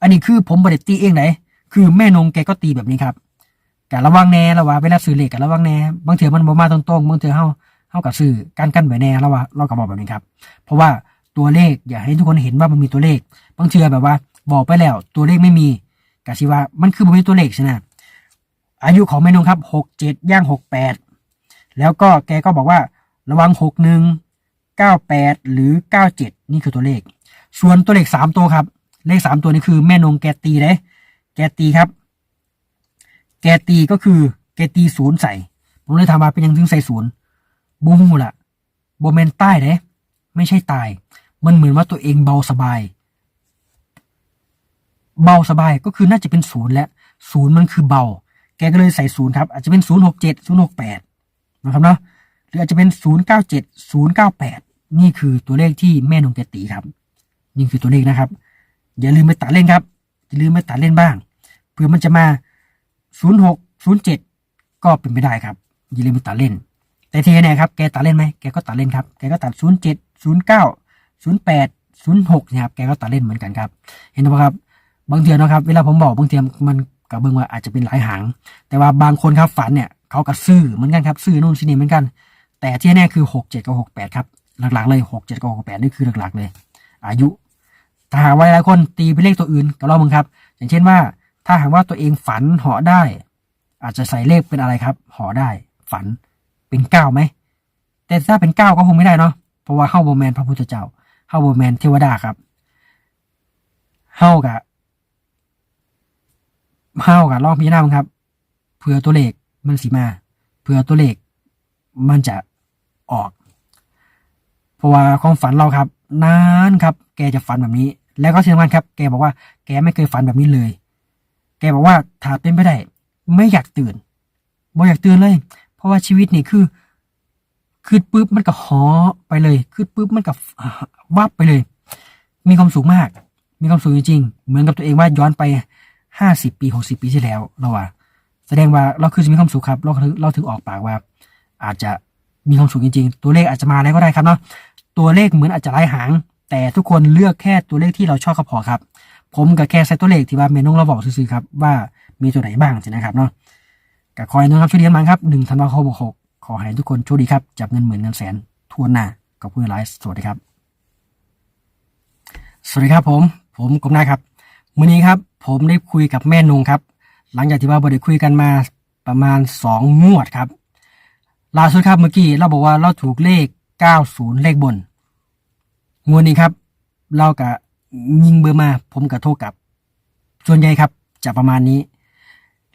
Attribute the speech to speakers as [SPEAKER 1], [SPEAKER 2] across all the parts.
[SPEAKER 1] อันนี้คือผมบริตีเองไหนคือแม่นงแกก็ตีแบบนี้ครับกะระวังแน่ระว่าเวลาซื้อเลขกะระวังแน่บางเถื่อมันบ่มาตรงๆบางเถื่อเฮาเฮากับซื้อกันกันไว้แน่แล้วว่าเราก็บอกแบบนี้ครับ เพราะว่าตัวเลขอยากให้ทุกคนเห็นว่ามันมีตัวเลข บางเถื่อแบบว่า บอกไปแล้ว ตัวเลขไม่มีกะสิว่ามันคือบ่มีตัวเลขใช่ไหมอายุของแม่นงครับหกเจ็ดย่างหกแปดแล้วก็แกก็บอกว่า ระวังหกหนึ่งเก้าแปดหรือเก้าเจ็ดนี่คือตัวเลข ส่วนตัวเลขสามตัวครับ เลขสามตัวนี้คือแม่นงแกตีเลยแกตีครับ แกตีก็คือแกตีศูนย์ใส่ ผมเลยถามาเป็นยังถึงใส่ศูนย์บูฮูละโบแมนใต้เด้ไม่ใช่ตาย มันเหมือนว่าตัวเองเบาสบาย เบาสบายก็คือน่าจะเป็นศูนย์และศูนย์มันคือเบา แกก็เลยใส่ศูนย์ครับอาจจะเป็นศูนย์หกเจ็ดศูนย์หกแปดนะครับเนาะหรืออาจจะเป็นศูนย์เก้าเจ็ดศูนย์เก้าแปดนี่คือตัวเลขที่แม่นงแกตีครับ นี่คือตัวเลขนะครับ อย่าลืมไปตัดเล่นครับอย่าลืมไปตัดเล่นบ้างเผื่อมันจะมา 06 07 ก็เป็นไปได้ครับ อย่าลืมไปตัดเล่น แต่เทีแน่ยครับแกตัดเล่นไหมแกก็ตัดเล่นครับแกก็ตัด 07 09 08 06นะครับแกก็ตัดเล่นเหมือนกันครับ เห็นไหมครับ บางเทียนะครับ เวลาผมบอกบางเทียมันกับเบิ่งว่าอาจจะเป็นหลายหาง แต่ว่าบางคนครับฝันเนี่ยเขาก็ซื้อเหมือนกันครับซื้อนู่นซื้อนี่เหมือนกัน แต่ที่แน่คือ 67กับ68 ครับ หลักๆเลย 67กับ68 นี่คือหลักๆเลย อายุ ถ้าหากว่าหลายคนตีเป็นเลขตัวอื่นก็ลองมึงครับ อย่างเช่นว่า ถ้าหากว่าตัวเองฝันเหาะได้ อาจจะใส่เลขเป็นอะไรครับเหาะได้ ฝันเป็นเก้าไหมแต่ถ้าเป็นเก้าก็คงไม่ได้เนาะเพราะว่าเฮาโบแมนพระพุทธเจ้าเฮาโบแมนเทวดาครับเฮากะเฮากะลองพิจารณามึงครับเผื่อตัวเลขมันสีมาเผื่อตัวเลขมันจะออก เพราะว่าความฝันเราครับ นานครับ แกจะฝันแบบนี้ แล้วก็ที่สำคัญครับ แกบอกว่าแกไม่เคยฝันแบบนี้เลย แกบอกว่าถ้าเป็นไปได้ ไม่อยากตื่นบ่อยากตื่นเลย เพราะว่าชีวิตนี่คือคือปุ๊บมันก็หอไปเลยคือปุ๊บมันก็วับไปเลย มีความสุขมาก มีความสุขจริงๆเหมือนกับตัวเองว่าย้อนไปห้าสิบปีหกสิบปีที่แล้วเราว่า แสดงว่าเราคือจะมีความสุขครับ เราถึงเราถึงออกปากว่า อาจจะมีความสุขจริงๆ ตัวเลขอาจจะมาแล้วก็ได้ครับเนาะ ตัวเลขเหมือนอาจจะไร้หาง แต่ทุกคนเลือกแค่ตัวเลขที่เราชอบก็พอครับ ผมกับแค่ใส่ตัวเลขที่ว่าเมนงเราบอกซื่อๆครับว่ามีตัวไหนบ้างนะครับเนาะกับคอยนะครับช่วยเรียนมาครับหนึ่งธันวาคมหกขอให้ทุกคนโชคดีครับ จับเงินหมื่นเงินแสนทั่วหน้ากับผู้ไลฟ์สวัสดีครับ สวัสดีครับผม ผมกบนาครับวันนี้ครับผมได้คุยกับแม่นงครับ หลังจากที่ว่าบได้คุยกันมาประมาณสองงวดครับล่าสุดครับเมื่อกี้เราบอกว่าเราถูกเลข 90 เลขบน งวดนี้ครับ เรากะยิงเบอร์มา ผมกับโทรกับ ส่วนใหญ่ครับจะประมาณนี้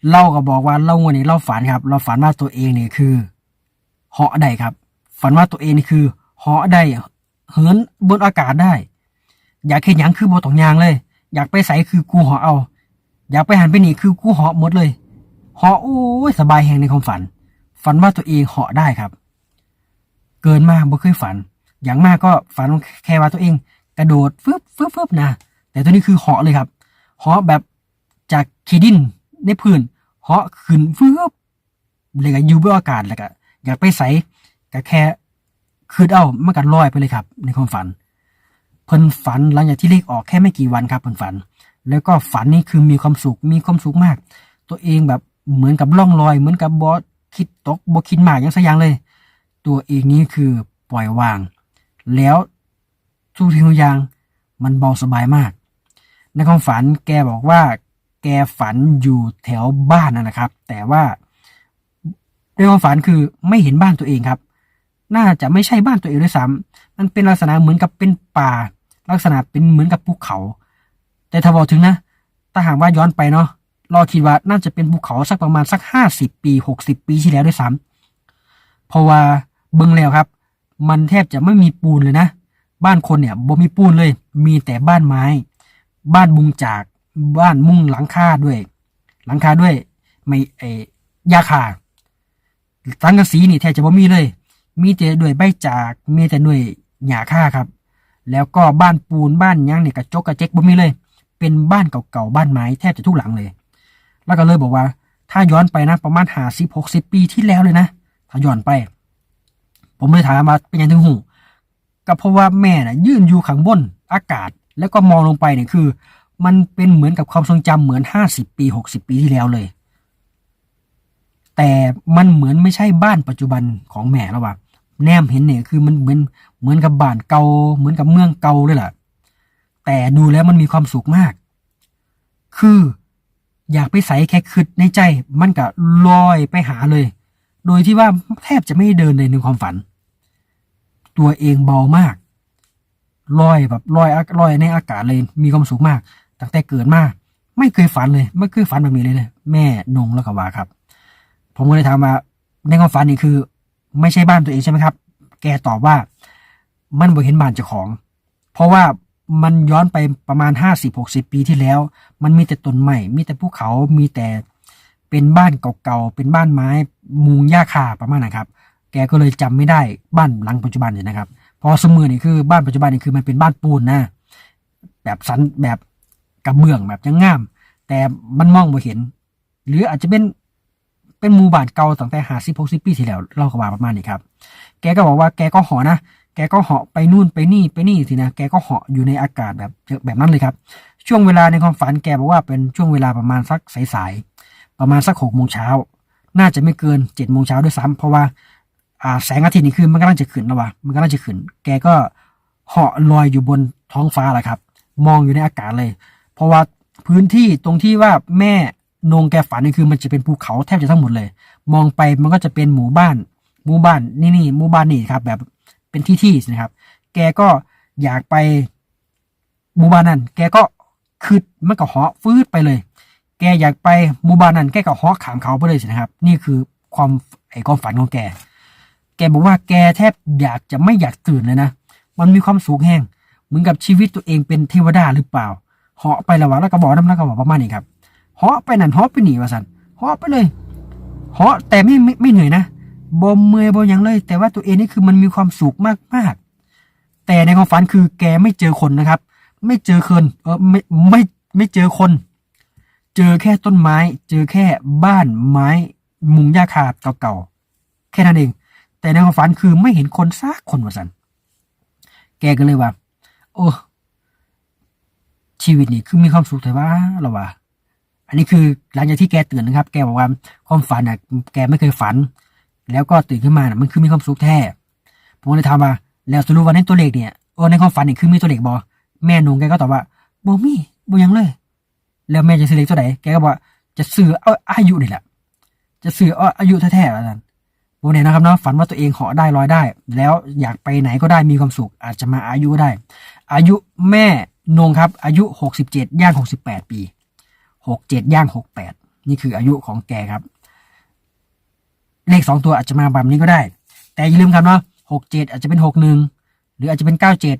[SPEAKER 1] เล่าก็บอกว่าเล่างวดนี้เราฝันครับ เราฝันว่าตัวเองเนี่ยคือเหาะได้ครับ ฝันว่าตัวเองนี่คือเหาะได้เหินบนอากาศได้ อยากเห็นยังคือบตองยางเลย อยากไปใส่คือกูเหาะเอา อยากไปหันไปหนีคือกูเหาะหมดเลยเหาะโอ้ยสบายแหงในความฝัน ฝันว่าตัวเองเหาะได้ครับ เกินมากบ่เคยฝัน อย่างมากก็ฝันแค่ว่าตัวเอง กระโดดฟึบฟึบฟึบนะ แต่ตัวนี้คือเหาะเลยครับเหาะแบบจากขีดินในพื้นเหาะขึ้นฟึบเลยก็อยู่บนอากาศแล้วก็อยากไปใส่ก็แค่คืดเอามันก็ลอยไปเลยครับ ในความฝัน เพิ่นฝันหลังจากที่เลขออกแค่ไม่กี่วันครับเพิ่นฝัน แล้วก็ฝันนี่คือมีความสุขมีความสุขมาก ตัวเองแบบเหมือนกับล่องลอย เหมือนกับบอสคิดตกบอคิดมากอย่างส่างเลย ตัวเองนี่คือปล่อยวาง แล้วทุกทีทุกอย่างมันเบาสบายมาก ในความฝันแกบอกว่า แกฝันอยู่แถวบ้านนั่นนะครับ แต่ว่าในความฝันคือไม่เห็นบ้านตัวเองครับ น่าจะไม่ใช่บ้านตัวเองด้วยซ้ำมันเป็นลักษณะเหมือนกับเป็นป่า ลักษณะเป็นเหมือนกับภูเขา แต่ถ้าบอกถึงนะ ถ้าหากว่าย้อนไปเนาะเราคิดว่าน่าจะเป็นภูเขาสักประมาณสักห้าสิบปีหกสิบปีที่แล้วด้วยซ้ำเพราะว่า เบิ่งแล้วครับ มันแทบจะไม่มีปูนเลยนะ บ้านคนเนี่ยบ่มีปูนเลย มีแต่บ้านไม้ บ้านมุงจากบ้านมุ่งหลังคาด้วย หลังคาด้วย ไม่เอยาคาสังกะสีนี่แทบจะบ่มีเลย มีแต่ด้วยใบจาก มีแต่ด้วยหญ้าคาครับ แล้วก็บ้านปูนบ้านยังเนี่ยกระจกกระเจ๊กบ่มีเลย เป็นบ้านเก่าๆบ้านไม้แทบจะทุกหลังเลย แล้วก็เลยบอกว่า ถ้าย้อนไปนะประมาณหาสิบหกสิบปีที่แล้วเลยนะ ถ้าย้อนไป ผมเลยถามมาเป็นยังถึงหูก็เพราะว่าแม่น่ะยืนอยู่ข้างบนอากาศ แล้วก็มองลงไปเนี่ยคือ มันเป็นเหมือนกับความทรงจำเหมือนห้าสิบปีหกสิบปีที่แล้วเลย แต่มันเหมือนไม่ใช่บ้านปัจจุบันของแม่แล้วว่ะแนมเห็นเนี่ยคือมันเหมือนเหมือนกับบ้านเก่าเหมือนกับเมืองเก่าเลยล่ะ แต่ดูแล้วมันมีความสุขมาก คืออยากไปใส่แค่คืดในใจ มันก็ลอยไปหาเลย โดยที่ว่าแทบจะไม่เดินเลยในความฝัน ตัวเองเบามากลอยแบบลอยลอยในอากาศเลยมีความสุขมาก ตั้งแต่เกิดมาไม่เคยฝันเลย ไม่เคยฝันแบบนี้เลยเลยแม่นงแล้วก็ว่าครับ ผมก็เลยถามว่าในความฝันนี่คือ ไม่ใช่บ้านตัวเองใช่ไหมครับ แกตอบว่ามันบ่เห็นบ้านเจ้าของ เพราะว่ามันย้อนไปประมาณห้าสิบหกสิบปีที่แล้ว มันมีแต่ต้นไม้มีแต่ภูเขามีแต่เป็นบ้านเก่าๆเป็นบ้านไม้มุงหญ้าคาประมาณนะครับ แกก็เลยจำไม่ได้บ้านหลังปัจจุบันเนี่ยนะครับ พอสมือนี่คือบ้านปัจจุบันนี่คือมันเป็นบ้านปูนนะ แบบสันแบบกระเบื้องแบบยังงาม แต่มันมองไม่เห็น หรืออาจจะเป็นเป็นหมู่บ้านเก่าตั้งแต่หาสิบหกสิบปีที่แล้วเรากว่าประมาณนี้ครับ แกก็บอกว่าแกก็หาะนะ แกก็เหาะไปนู่นไปนี่ไปนี่สินะ แกก็เหาะอยู่ในอากาศแบบแบบนั้นเลยครับ ช่วงเวลาในความฝันแกบอกว่าเป็นช่วงเวลาประมาณสักสายๆประมาณสักหกโมงเช้า น่าจะไม่เกินเจ็ดโมงเช้าด้วยซ้ำเพราะว่า อ่าแสงอาทิตย์นี่คือมันกำลังจะขึ้นแล้ววะมันกำลังจะขึ้น แกก็เหาะลอยอยู่บนท้องฟ้าแหละครับ มองอยู่ในอากาศเลย เพราะว่าพื้นที่ตรงที่ว่าแม่นงแกฝันนี่คือมันจะเป็นภูเขาแทบจะทั้งหมดเลย มองไปมันก็จะเป็นหมู่บ้าน หมู่บ้านนี่นี่หมู่บ้านนี่ครับ แบบเป็นที่ที่นะครับ แกก็อยากไปหมู่บ้านนั้น แกก็คืดมันก็เหาะฟืดไปเลย แกอยากไปหมู่บ้านนั้น แกก็เหาะขามเขาไปเลยสินะครับ นี่คือความไอ้ความฝันของแก แกบอกว่าแกแทบอยากจะไม่อยากตื่นเลยนะ มันมีความสุขแห้งเหมือนกับชีวิตตัวเองเป็นเทวดาหรือเปล่าเหาะไปและวะแล้วก็บอกน้ำแล้วก็บอกประมาณนี้ครับเหาะไปนั่นเหาะไปหนีวะสันเหาะไปเลยเหาะแต่ไม่ไม่ไม่เหนื่อยนะบมเมื่อยบหยังเลย แต่ว่าตัวเองนี่คือมันมีความสุขมากมากแต่ในความฝันคือแกไม่เจอคนนะครับ ไม่เจอคนเออไม่ไม่ไม่เจอคน เจอแค่ต้นไม้ เจอแค่บ้านไม้ มุงหญ้าคาเก่าๆแค่นั้นเอง แต่ในความฝันคือไม่เห็นคนซักคนวะสันแกก็เลยว่า โอ้ชีวิตนี่คือมีความสุขแต่ว่าเราว่า อันนี้คือหลังจากที่แกตื่นนะครับ แกบอกว่าความฝันอะ แกไม่เคยฝัน แล้วก็ตื่นขึ้นมาน่ะมันคือมีความสุขแท้ผมเลยถามว่าแล้วสรุปว่าในตัวเลขเนี่ยโอ้ในความฝันนี่คือมีตัวเลขบอแม่นุ่งแกก็ตอบว่าบ่มีบ่หยังเลย แล้วแม่จะซื้อเลขตัวไหนแกก็บอกจะซื้อเอาอายุนี่แหละจะซื้อเอาอายุแท้ๆแล้วกัน โมเนี่ยนะครับเนาะฝันว่าตัวเองเหาะได้ลอยได้ แล้วอยากไปไหนก็ได้มีความสุข อาจจะมาอายุก็ได้ อายุแม่นงครับ อายุหกสิบเจ็ดย่างหกสิบแปดปีหกเจ็ดย่างหกแปดนี่คืออายุของแกครับ เลขสองตัวอาจจะมาแบบนี้ก็ได้ แต่อย่าลืมครับเนาะหกเจ็ดอาจจะเป็นหกหนึ่งหรืออาจจะเป็นเก้าเจ็ด